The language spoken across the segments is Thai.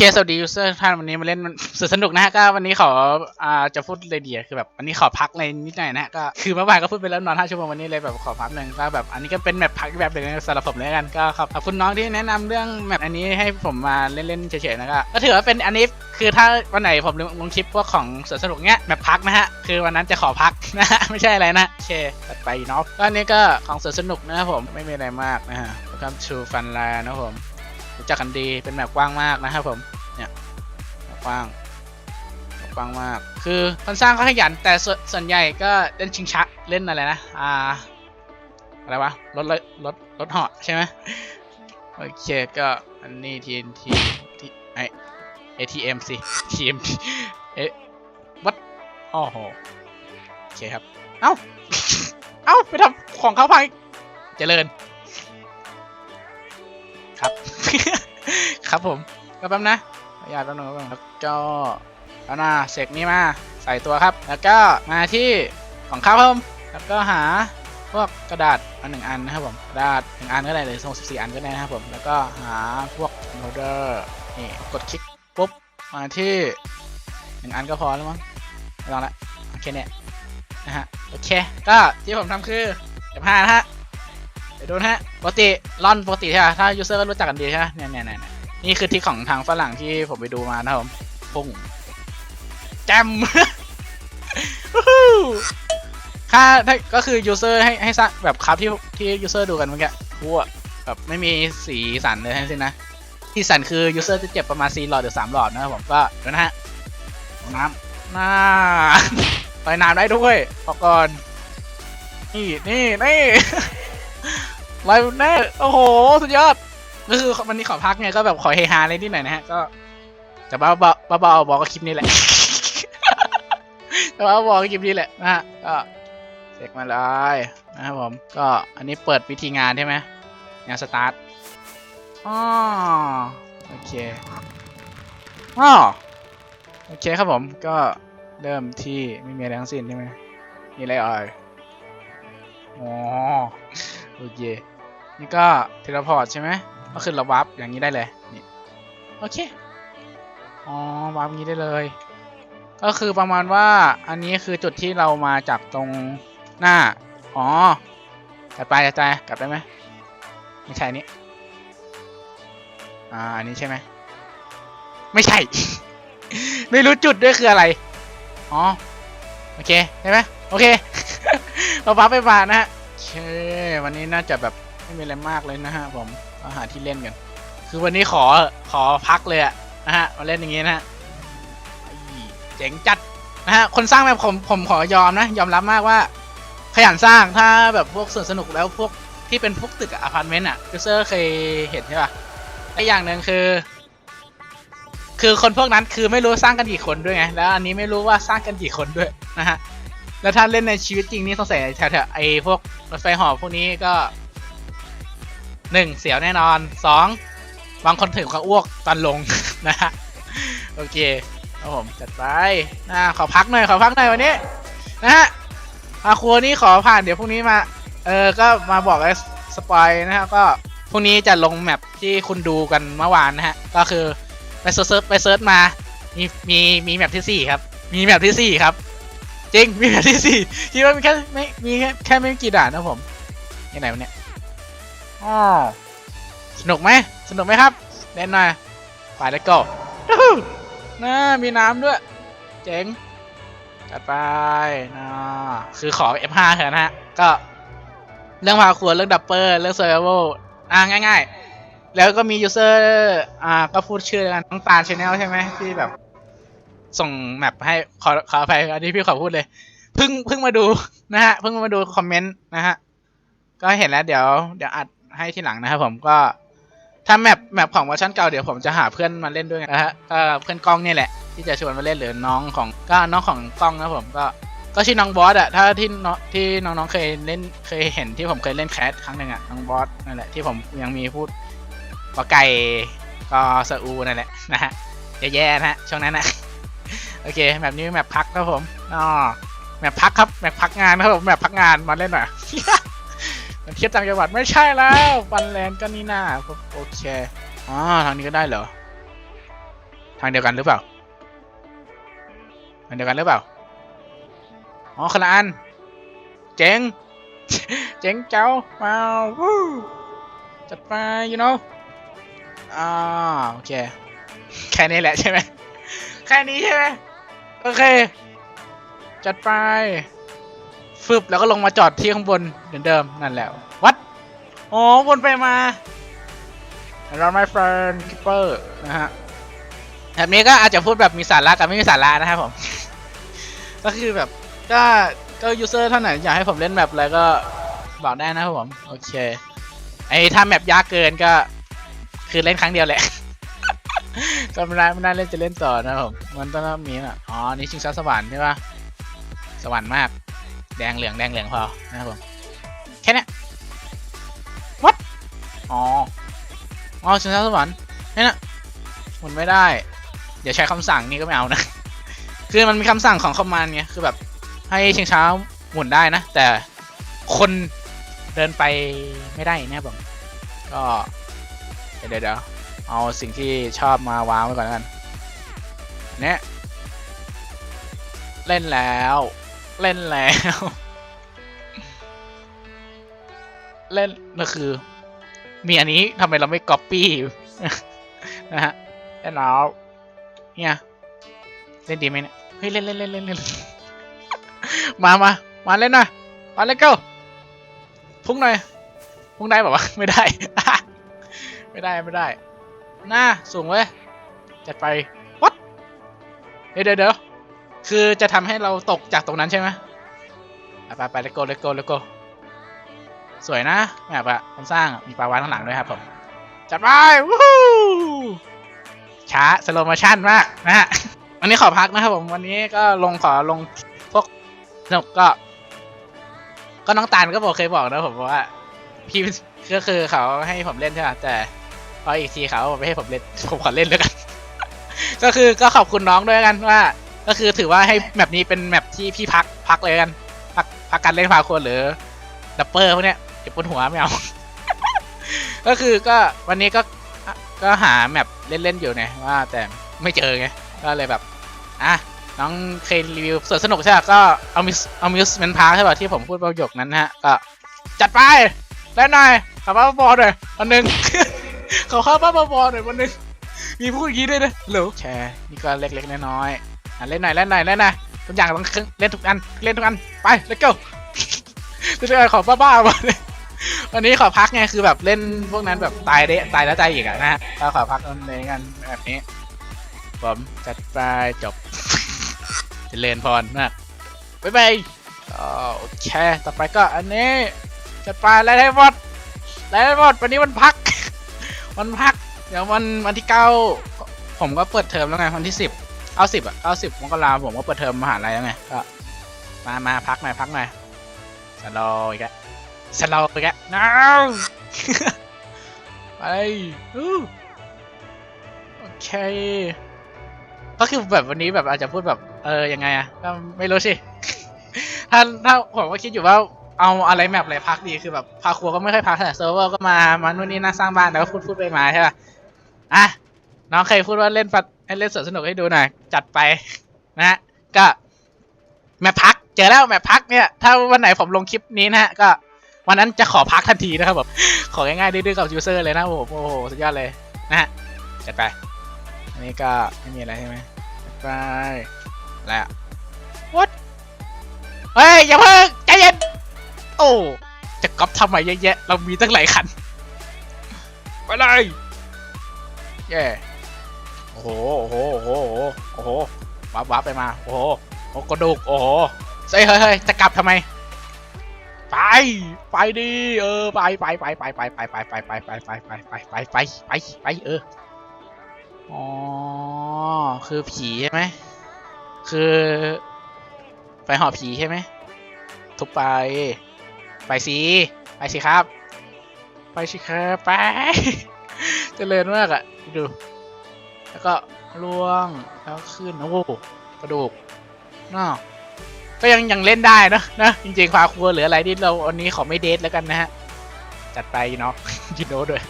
เคสวัสดียูเซอร์ท่านวันนี้มาเล่นมันสุดสนุกนะฮะก็วันนี้ขออ่าจะพูดเลยเดียคือแบบวันนี้ขอพักเลยนิดหน่อยนะฮะก็คือเมื่อวานก็พูดไปแล้วนอนห้าชั่วโมงวันนี้เลยแบบขอพักหนึ่งก็แบบอันนี้ก็เป็นแบบพักแบบหนึ่งสำหรับผมเลยกันก็ขอบขอบคุณน้องที่แนะนำเรื่องแบบอันนี้ให้ผมมาเล่นๆเฉยๆนะก็ก็ถือว่าเป็นอันนี้คือถ้าวันไหนผมลงคลิปพวกของสวนสนุกเนี้ยแบบพักนะฮะคือวันนั้นจะขอพักนะฮะไม่ใช่อะไรนะโอเคตัดไปเนาะก็อันนี้ก็ของสวนสนุกนะครับผมไม่มีอะไรมากนะฮะ Welcome to Funland นะผม รู้จักกันดีเป็นแบบกว้างมากนะครับผมเนี่ยแบบกว้างแบบกว้างมาก คือคนสร้างก็ขยันแต่ส่วนส่วนใหญ่ก็เล่นชิงชักเล่นอะไรนะอ่าอะไรวะรถรถรถเหาะใช่ไหมโอเคก็อันนี้ TNT ที่ไอ ATM สิ TMT เอ๊ะวัดอ๋อโหโอเคครับ เอ้า เอ้า ไปทำของเขาพังเจริญ ครับผมก็แป๊บนะขออนุญาตแป๊บนึงแป๊บนึงแล้วก็เอาหน้าเสกนี้มาใส่ตัวครับ แล้วก็มาที่ของข้าวครับผมแล้วก็หาพวกกระดาษมาหนึ่งอันนะครับผมกระดาษหนึ่งอันก็ได้เลยส่งสิบสี่อันก็ได้นะครับผมแล้วก็หาพวกโมเดอร์นี่กดคลิกปุ๊บมาที่หนึ่งอันก็พอแล้วมั้งไม่ต้องละโอเคเนี่ยนะฮะโอเค ก็ที่ผมทำคือเก็บห้านะฮะ ดูนะฮะปกติร่อนปกติใช่ไหมถ้ายูเซอร์ก็รู้จักกันดีใช่ไหมเนี่ยเนี่ยเนี่ยนี่คือที่ของทางฝรั่งที่ผมไปดูมานะครับผมพุ่งแจมค่าถ้าก็คือยูเซอร์ให้ให้สร้างแบบครับที่ที่ยูเซอร์ดูกันเมื่อกี้ทั่วแบบไม่มีสีสันเลยทั้งสิ้นนะที่สันคือยูเซอร์จะเก็บประมาณ4หลอดหรือ3หลอดนะครับผมก็เดี๋ยวนะฮะน้ำน้าลอยน้ำได้ด้วยพอก่อนนี่นี่นี่ ไลฟ์แน่โอ้โห สุดยอดก็คือวันนี้ขอพักไงก็แบบขอเฮฮาอะไรนิดหน่อยนะฮะ ก็จะบ้าบ้าบ้าบ้าบอกก็คลิปนี้แหละจะบ้าบอกคลิปนี้แหละนะฮะก็เสกมาเลยนะครับผม ก็อันนี้เปิดวิธีงานใช่ไหมงานสตาร์ทอ๋อโอเคอ๋อโอเคครับผมก็เริ่มที่ไม่มีอะไรทั้งสิ้นใช่ไหมมีอะไรเอ่ยอ๋อโอเค นี่ก็เทเลพอร์ตใช่ไหมก็คือเราวับอย่างนี้ได้เลยนี่โอเคอ๋อวับอย่างนี้ได้เลย ก็คือประมาณว่าอันนี้คือจุดที่เรามาจากตรงหน้าอ๋อกลับไปกลับไปกลับได้ไหมไม่ใช่นี้อ่าอันนี้ใช่ไหมไม่ใช่ ไม่รู้จุดด้วยคืออะไรอ๋อโอเคใช่ไหมโอเคเราวับไปมานะฮะโอเควันนี้น่าจะแบบ ไม่มีอะไรมากเลยนะฮะผมก็หาที่เล่นกัน คือวันนี้ขอขอพักเลยอะนะฮะมาเล่นอย่างงี้นะฮะเจ๋งจัดนะฮะคนสร้างแบบผมผมขอยอมนะ ยอมรับมากว่า ขยันสร้างถ้าแบบพวกสวนสนุกแล้วพวกที่เป็นพวกตึกอพาร์ตเมนต์อะยูเซอร์เคยเห็นใช่ป่ะและอย่างหนึ่งคือ คือคนพวกนั้นคือไม่รู้สร้างกันกี่คนด้วยไง แล้วอันนี้ไม่รู้ว่าสร้างกันกี่คนด้วยนะฮะ แล้วถ้าเล่นในชีวิตจริงนี่สงสัยแถวๆไอ้พวกรถไฟหอพวกนี้ก็ หนึ่งเสียวแน่นอนสองบางคนถึงกับอ้วกตอนลงนะฮะโอเคครับผมจัดไปนะขอพักหน่อยขอพักหน่อยวันนี้นะฮะอาครัวนี้ขอผ่านเดี๋ยวพรุ่งนี้มา เออก็มาบอกไอ้สปอยนะฮะก็พรุ่งนี้จะลงแมปที่คุณดูกันเมื่อวานนะฮะก็คือไปเซิร์ชไปเซิร์ชมา มีมีมีแมปที่สี่ครับ มีแมปที่สี่ครับจริงมีแค่ที่สี่คิดว่ามีแค่ไม่มีแค่แค่ไม่กี่ด่านนะผมยังไงวะเนี่ย อ๋อสนุกไหมสนุกไหมครับเล่นหน่อยไปแล้วก็น่ามีน้ำด้วย เจ๋งจัดไปนะคือขอ F5 เถอะนะฮะ ก็เรื่องพาครัวเรื่องดับเบิลเรื่องเซอร์ไวอ่าง่าย ๆ แล้วก็มียูเซอร์อ่าก็พูดชื่อกันน้องตาลชาแนลใช่ไหมที่แบบ ส่งแมปให้ขอขออภัยอันนี้พี่ขอพูดเลยเพิ่งเพิ่งมาดูนะฮะเพิ่งมาดูคอมเมนต์นะฮะ ก็เห็นแล้วเดี๋ยวเดี๋ยวอัด ให้ทีหลังนะครับผมก็ถ้าแมปแมปของเวอร์ชันเก่าเดี๋ยวผมจะหาเพื่อนมาเล่นด้วยนะฮะก็เพื่อนกล้องนี่แหละ ที่จะชวนมาเล่นหรือน้องของก็น้องของกล้องนะผมก็ก็ชื่อน้องบอสอะถ้าที่น้องที่น้องๆเคยเล่นเคยเห็นที่ผมเคยเล่นแคสครั้งหนึ่งอะน้องบอสนั่นแหละที่ผมยังมีพูดกอไก่ก็สอูนั่นแหละนะฮะแย่ๆนะฮะช่วงนั้นนะโอเคแบบนี้แมปพักครับผมอ๋อแมปพักครับแมปพักงานนะครับผมแมปพักงานมาเล่นหน่อย มันเทียบต่างจังหวัดไม่ใช่แล้วฟันแลนด์ก็นี่นาโอเคอ๋อทางนี้ก็ได้เหรอ ทางเดียวกันหรือเปล่าทางเดียวกันหรือเปล่าอ๋อคนละอันเจ๋งเจ๋งเจ้าว้าววู้จัดไป you know อ่าโอเคแค่นี้แหละใช่ไหมแค่นี้ใช่ไหมโอเค จัดไป ฟึบแล้วก็ลงมาจอดที่ข้างบนเหมือนเดิมนั่นแหละวัดอ๋อวนไปมาเรา my friend keeper นะฮะแบบนี้ก็อาจจะพูดแบบมีสาระกับไม่มีสาระนะครับผม ก็คือแบบก็ก็ยูเซอร์ท่านไหนอยากให้ผมเล่นแบบอะไรก็บอกได้นะครับผม โอเค ไอ้ถ้าแมปยากเกินก็ คือเล่นครั้งเดียวแหละ ก็ไม่ได้ไม่ได้เล่นจะเล่นต่อนะครับผม มันต้องมีอะอ๋อ นี่ชิงช้าสวรรค์ใช่ปะสวรรค์มาก แดงเหลืองแดงเหลืองพอนะครับผมแค่นี้ย what อ๋ออ๋อชิงช้าสวรรค์นี่นะหมุนไม่ได้ เดี๋ยวใช้คำสั่งนี่ก็ไม่เอานะ คือมันมีคำสั่งของคอมมานด์ไงคือแบบให้ชิงช้าหมุนได้นะ แต่คนเดินไปไม่ได้นะครับผมก็เดี๋ยวเดี๋ยวเอาสิ่งที่ชอบมาวางไว้ก่อนกันเนี่ยเล่นแล้ว เล่นแล้ว เล่นก็คือ มีอันนี้ทำไมเราไม่ก๊อปปี้นะฮะเล่นแล้วเนี่ยเล่นดีไหมเนี่ยเฮ้ยเล่นเล่นเล่นเล่นเล่นมามามาเล่นหน่อยมาเล่นเก้าพุ่งหน่อยพุ่งได้แบบว่าไม่ได้ ไม่ได้ไม่ได้หน้าสูงเว้ยจัดไปวัดเดี๋ยวเดี๋ยวเดี๋ยว คือจะทำให้เราตกจากตรงนั้นใช่ไหมอะไปไปเลโก้เลโก้เลโก้สวยนะแบบอะคนสร้างอะมีปลาวานข้างหลังด้วยครับผม จัดไปวู้ฮู้ช้าสโลโมชั่นมากนะฮะ วันนี้ขอพักนะครับผม วันนี้ก็ลงขอลงพวกสนุกก็ ก็น้องตาลก็บอกเคยบอกนะผมว่า พี่ก็คือเขาให้ผมเล่นใช่ไหมแต่พออีกทีเขาไม่ให้ผมเล่นผมขอเล่นด้วยกัน ก็คือก็ขอบคุณน้องด้วยกันว่า ก็คือถือว่าให้แมปนี้เป็นแมปที่พี่พักพักเลยกัน พักพักการเล่นพาคนหรือดับเปอร์พวกเนี้ยเก็บบนหัวไม่เอา ก็คือก็วันนี้ก็ก็หาแมปเล่นๆอยู่ไงว่าแต่ไม่เจอไงก็เลยแบบอะน้องเคยรีวิวสวนสนุกใช่ป่ะก็เอามิสเอามิสเมนพาร์ใช่ป่ะที่ผมพูดประโยคนั้นฮะ ก็จัดไปเล่นหน่อยขับบ้าบอลหน่อยวันหนึ่งเขาเข้าบ้าบอลหน่อยวันหนึ่งมีพูดอย่างนี้ด้วยนะหรือแชร์นี่ก็เล็กๆน้อยๆ อะเล่นหน่อยเล่นหน่อยเล่นหน่อยทุกอย่างต้องเล่นทุกอันเล่นทุกอันไปเล t ก o ทุกอันขอบ้าๆมดเลยวันนี้ขอพักไงคือแบบเล่นพวกนั้นแบบตายได้ตายแล้วตายอีกอะนะฮะก็ขอพักในกันแบบนี้ผมจัดไปจบเจริญพรมากบ๊ายบายโอเค ต่อไปก็อันนี้จัดไปไล่ได้หมดไล่ได้หมดวันนี้วันพักวันพัก เดี๋ยววันวันที่เก้าผมก็เปิดเทอมแล้วไงวันที่สิบ เอาสิบอะเอาสิบมกราผมก็เปิดเทอมมหาลัยแล้วไงก็มามาพักหน่อยพักหน่อยสโลอีกแล้วสโลอีกแล้ว no ไปอู้โอเคก็คือแบบวันนี้แบบอาจจะพูดแบบเออยังไงอะก็ไม่รู้สิ ถ้าถ้าผมก็คิดอยู่ว่าเอาอะไรแมปอะไรพักดีคือแบบพาครัวก็ไม่ค่อยพักแต่เซิร์ฟเวอร์ก็มามานู่นนี่นั่งสร้างบ้านแล้วก็พูดพูดไปมาใช่ป่ะอะ น้องเคยพูดว่าเล่นปัดให้เล่นสวนสนุกให้ดูหน่อยจัดไปนะฮะก็แมปพัก เจอแล้วแมปพักเนี่ย ถ้าวันไหนผมลงคลิปนี้นะฮะก็วันนั้นจะขอพักทันทีนะครับผมของ่ายๆดื้อๆกับยูเซอร์เลยนะผมโอ้โหสุดยอดเลยนะฮะจัดไป อันนี้ก็ไม่มีอะไรใช่ไหมไปแล้ว what เฮ้ยอย่าเพิ่งใจเย็นโอ้จะก๊อปทำไมเยอะแยะเรามีตั้งหลายคัน ไปเลย เย่ อ้โห โอ้โห โอ้โห โอ้โหวับวับไปมา โอ้โหโอ้กระดูก โอ้โหเฮ้ยเฮ้ยจะกลับทำไม ไป ไปดิ เออ ไปไปไปไปไปไปไปไปไปไปไปไปไปไปไปไปไปเออ อ๋อ คือผีใช่ไหม คือ ไปหอบผีใช่ไหม ทุบไป ไปสิ ไปสิครับ ไปสิครับ ไป เจริญมากอะดู แล้วก็ล่วงแล้วขึ้นโอ้โหกระดูกน่าก็ยังยังเล่นได้นะนะจริงๆพาครัวหรืออะไรที่เราวันนี้ขอไม่เดทแล้วกันนะฮะจัดไปเนาะยินโนด้วย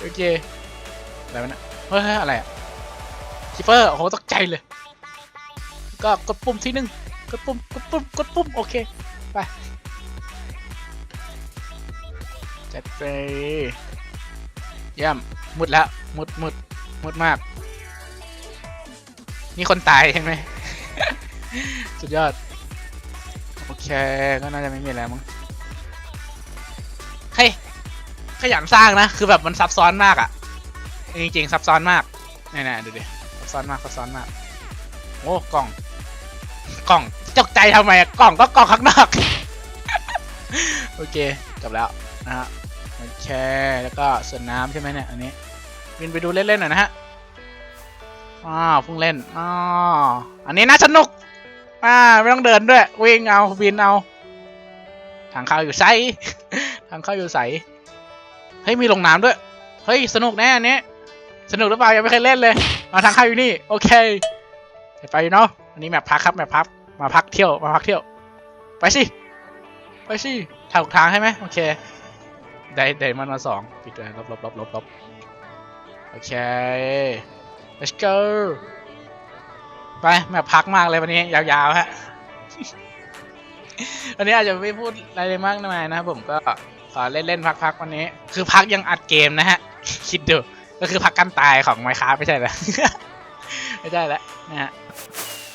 โอเคอะไรนะเฮ้ยอะไรอะคิปเปอร์โอ้โหตกใจเลย ก็กดปุ่มทีหนึ่งกดปุ่มกดปุ่มกดปุ่มโอเคไปจัดไปเยี่ยมมุดแล้วมุดมุด มุดมาก นี่คนตายใช่ไหม สุดยอด โอเค ก็น่าจะไม่มีอะไรมั้งเฮ้ยขยันสร้างนะ คือแบบมันซับซ้อนมากอะ่ะ จริงๆ ซับซ้อนมากนี่ๆดูดิ ซับซ้อนมาก ซับซ้อนมาก โอ้ กล่อง กล่องจกใจทำไมอะกล่องก็กล่องข้างนอก โอเค จบแล้วนะฮะ โอเค แล้วก็ส่วนน้ำใช่ไหมเนี่ย อันนี้ บินไปดูเล่นๆหน่อยนะฮะอ้าวเพิ่งเล่นอ๋ออันนี้น่าสนุกอ่าไม่ต้องเดินด้วย วิ่งเอาบินเอา ทางเข้าอยู่ไซทางเข้าอยู่ใสเฮ้ยมีลงน้ำด้วย เฮ้ยสนุกแน่อันนี้สนุกหรือเปล่ายังไม่เคยเล่นเลยมาทางเข้าอยู่นี่โอเคไปเนาะอันนี้แมปพักครับแมปพักมาพักเที่ยวมาพักเที่ยว ไปสิไปสิถูกทางใช่ไหมโอเคได้ได้มันมาสองปิดเลยลบลบลบลบลบโอ เค let's go ไปแมปพักมากเลยวันนี้ ยาวๆฮะวันนี้อาจจะไม่พูดอะไรเลยมากมายนะครับผมก็ขอเล่นๆพักๆวันนี้ คือพักยังอัดเกมนะฮะ คิดดู ก็คือพักกันตายของไมค้าไม่ใช่เหรอไม่ใช่แล้วนะฮะ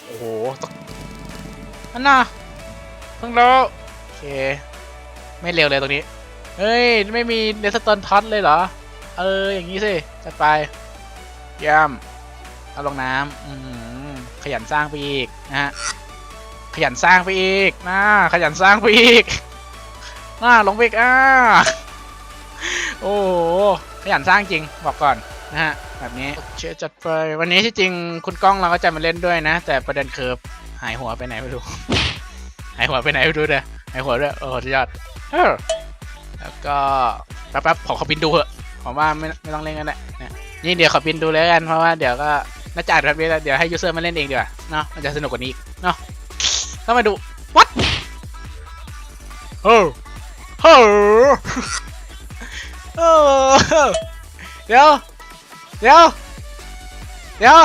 โอ้โหอันน่ะเพิ่งรู้โอเค ไม่เร็วเลยตรงนี้ เฮ้ย ไม่มีเดสตอนท็อตเลยเหรอ เออ อย่างนี้สิจัดไปเยี่ยมเอาลงน้ำขยันสร้างไปอีกนะฮะขยันสร้างไปอีกนะขยันสร้างไปอีกน่าลงไปอีกอ่าโอ้ขยันสร้างจริงบอกก่อนนะฮะแบบนี้เชื่อจัดไปวันนี้ที่จริงคุณก้องเราก็จะมาเล่นด้วยนะ แต่ประเด็นคือหายหัวไปไหนไม่รู้หายหัวไปไหนไม่รู้เด้อหายหัวด้วยโอ้ยอดแล้วก็แป๊บๆขอขอบินดูเหอะ ผมว่าไม่ไม่ต้องเล่นกันแหละนี่เดี๋ยวขอบินดูแล้วกันเพราะว่าเดี๋ยวก็น่าจะอัดแบบนี้แล้วเดี๋ยวให้ยูเซอร์มาเล่นเองดีกว่าเนาะมันจะสนุกกว่านี้เนาะต้องมาดู what โอ้โหโอ้เดี๋ยวเดี๋ยวเดี๋ยว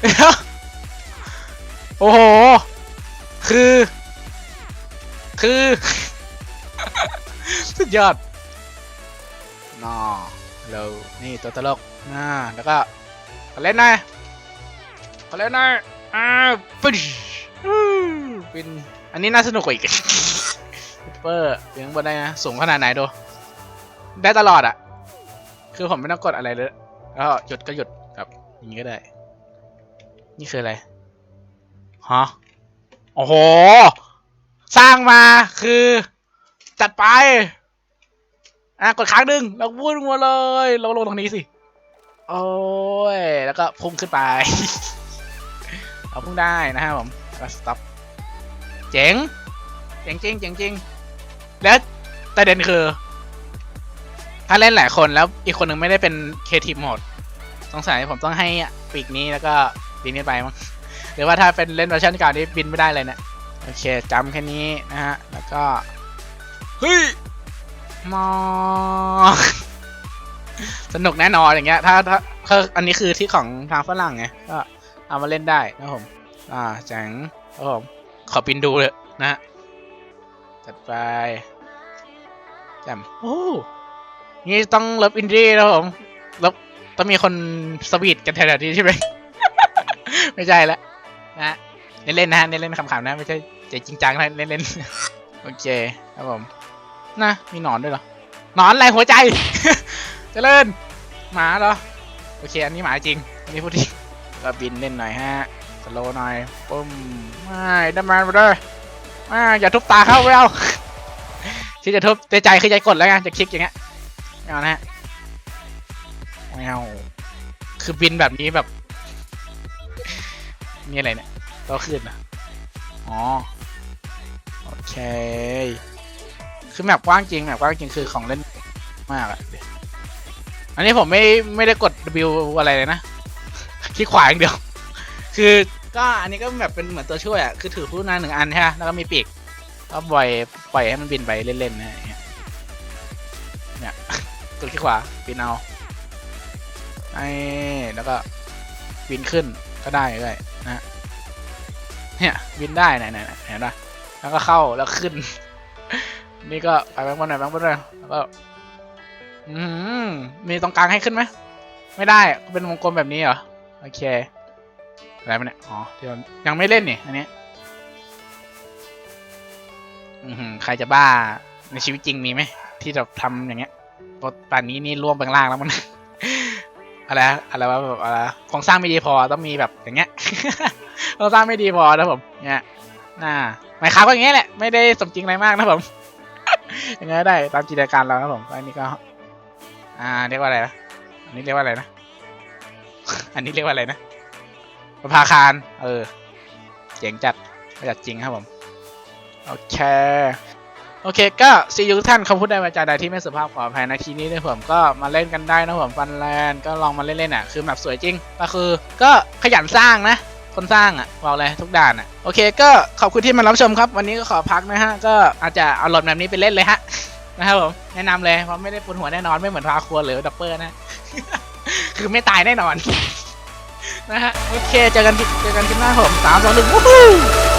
เดี๋ยวโอ้โห คือ คือ สุดยอด น่อเรานี่ตัวตลกน่าแล้วก็ขอเล่นหน่อยขอเล่นหน่อยอ่าปึ๊ดอู้เป็นอันนี้น่าสนุกกว่าอีกเปอร์เสียงบนได้นะสูงขนาดไหนดูได้ตลอดอะ คือผมไม่ต้องกดอะไรเลยแล้วหยุดก็หยุดแบบอย่างนี้ก็ได้ นี่คืออะไรฮะโอ้โห สร้างมาคือ จัดไป อะกดค้างหนึ่งแล้ววุ่นมาเลย เราลงตรงนี้สิ โอ้ย แล้วก็พุ่งขึ้นไป เอาพุ่งได้นะครับผมแล้วสต็อปเจ๋ง เจ๋งจริงเจ๋งจริง แล้วประเด็นคือ ถ้าเล่นหลายคนแล้วอีกคนหนึ่งไม่ได้เป็นเคทีโหมดสงสัยผมต้องให้ปีกนี้แล้วก็บินขึ้นไปมั้งหรือว่าถ้าเป็นเล่นเวอร์ชันเก่านี่บินไม่ได้เลยเนะโอเคจำแค่นี้นะฮะ แล้วก็ เฮ้ย มอ สนุกแน่นอนอย่างเงี้ย ถ้าถ้าคืออันนี้คือที่ของทางฝรั่งไง ก็เอามาเล่นได้นะครับผม อ่าแจ๋งครับผม ขอปินดูเลยนะจัดไปแจ่มโอ้นี่ต้องเลิฟอินดี้นะผมเลิฟต้องมีคนสวีทกันแถวๆนี้ใช่ไหม ไม่ใช่แล้วนะเล่นๆนะฮะเล่นๆขำๆนะ ไม่ใช่ใจจริงจังนะเล่นๆโอเคครับผม นะมีหนอนด้วยเหรอหนอนอะไรหัวใจ เจริญหมาเหรอโอเค อันนี้หมาจริง อันนี้พูดจริงก็บินเล่นหน่อยฮะสโลหน่อยปุ้มไม่ได้มาไปเลยไม่อย่าทุบตาเขาไม่เอาที่จะทุบใจใจคือใจกดแล้วไงจะคลิกอย่างเงี้ยไม่เอานะฮะไม่เอาคือบินแบบนี้แบบนี่อะไรเนี่ยก็ขึ้นอะอ๋อ โอเค คือแมปกว้างจริงแมปกว้างจริงคือของเล่นมากอะอันนี้ผมไม่ไม่ได้กด W อะไรเลยนะคลิกขวาอย่างเดียว คือก็อันนี้ก็แบบเป็นเหมือนตัวช่วยอะคือถือผู้นาหนึ่งอันใช่ไหมแล้วก็มีปีกก็ปล่อยปล่อยให้มันบินไปเล่นๆนี่เนี่ยกดคลิกขวาบินเอาไอ้แล้วก็บินขึ้นก็ได้เลยนะเนี่ยบินได้ไหนไหนไหนเห็นปะแล้วก็เข้าแล้วขึ้น นี่ก็ไปแบงค์บนหน่อยแบงค์บนหน่อยแล้วก็อืมมีตรงกลางให้ขึ้นไหมไม่ได้เป็นวงกลมแบบนี้เหรอโอเคอะไรมันเนี่ยอ๋อที่เรายังไม่เล่นนี่อันนี้อือหือใครจะบ้าในชีวิตจริงมีไหมที่เราทำอย่างเงี้ยพราะป่านนี้นี่ล่วงไปข้างล่างแล้วมันอะไรอะไรวะแบบอะไรโครงสร้างไม่ดีพอต้องมีแบบอย่างเงี้ยโครงสร้างไม่ดีพอนะผมเนี่ยน่าหมายความก็อย่างเงี้ยแหละไม่ได้สมจริงอะไรมากนะผม ย่างเงี้ยได้ตามจินตนาการเราครับผมอันนี้ก็ อ่าเรียกว่าอะไรนะอันนี้เรียกว่าอะไรนะ อันนี้เรียกว่าอะไรนะประภาคาร เออเจ๋งจัดประหยัดจริงครับผม โอเค โอเค ก็ซียูท่านคำพูดใดวาจาใดที่ไม่สุภาพขออภัยนะทีนี้ด้วยผมก็มาเล่นกันได้นะผมฟันแลนด์ก็ลองมาเล่นๆอะ คือแบบสวยจริง ก็คือ ก็ขยันสร้างนะ คนสร้างอะบอกเลยทุกด่านอะโอเคก็ขอบคุณที่มารับชมครับ วันนี้ก็ขอพักนะฮะ ก็อาจจะเอาหลอดแบบนี้ไปเล่นเลยฮะนะครับผมแนะนำเลยเพราะไม่ได้ปวดหัวแน่นอนไม่เหมือนพาครัวหรือดับเบิลนะ คือไม่ตายแน่นอนนะฮะโอเคเจอกันเจอกันคลิปหน้าผมสามสองหนึ่งวู้ฮู้